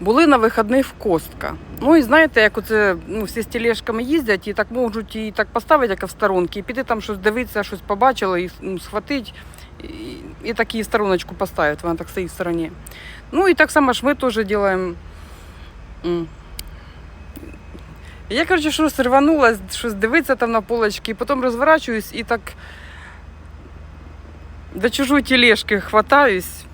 були на вихідних в Костка. Ну і знаєте, як оце ну, всі з тележками їздять і так можуть і так поставити, як в сторонки, і піти там щось дивитися, щось побачили, і ну, схватить, і, і так її стороночку поставити, вона так стоїть в стороні. Ну і так само ж ми теж робимо. Я, коротше, щось рванула, щось дивитися там на полочки, і потім розворачуюсь і так до чужої тележки хватаюсь.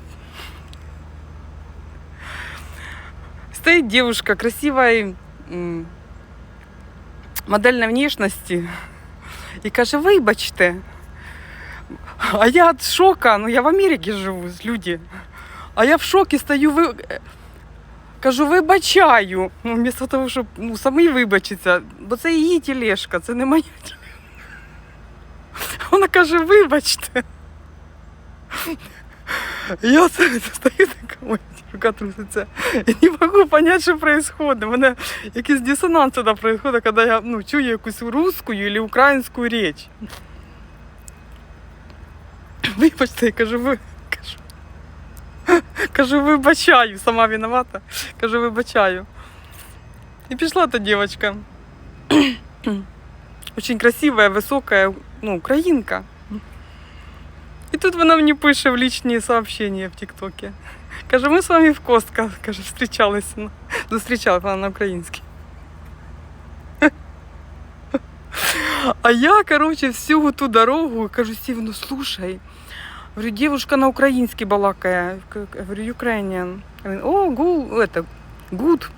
Стоит девушка красивой м, модельной внешности і каже, вибачте. А я від шока, ну я в Америці живу, люди. А я в шокі стою, ви... кажу, вибачаю. Ну, вместо того, щоб ну, самі вибачитися, бо це її тележка, це не моя тележка. Вона каже, вибачте. Я стою така, ой, рука труситься. Я не можу понять, що происходит. У мене якийсь дисонанс тоді происходит, коли я ну, чую якусь русську або українську річ. Вибачте, я кажу, ви. Кажу, кажу, вибачаю, сама виновата. Кажу, вибачаю. І пішла та дівчинка. Очень красивая, висока, ну, українка. І тут вона мені пише в лічні сообщення в Тіктокі. Каже, ми з вами в Костка, каже, зустрічалися. на- Зустрічалася вона на українській. А я, короче, всю ту дорогу кажу, Стів, ну слушай. Говорю, девушка на українській балакає. Говорю, Ukrainian. Він, о, гул, это, good.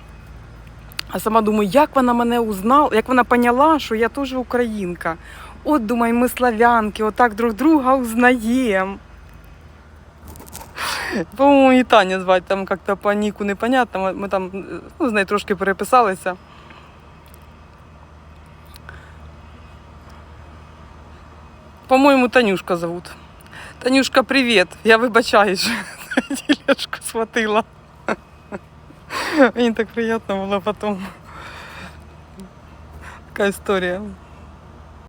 А сама думаю, як вона мене узнала, як вона поняла, що я теж українка. От, думаю, ми славянки, отак друг друга узнаємо. По-моєму, і Таня звати, там як-то по Ніку непонятно. Ми- там ну, з нею трошки переписалися. По-моєму, Танюшка зовут. Танюшка, привіт. Я вибачаюсь, тележку схватила. Мені так приємно було потім. Така історія.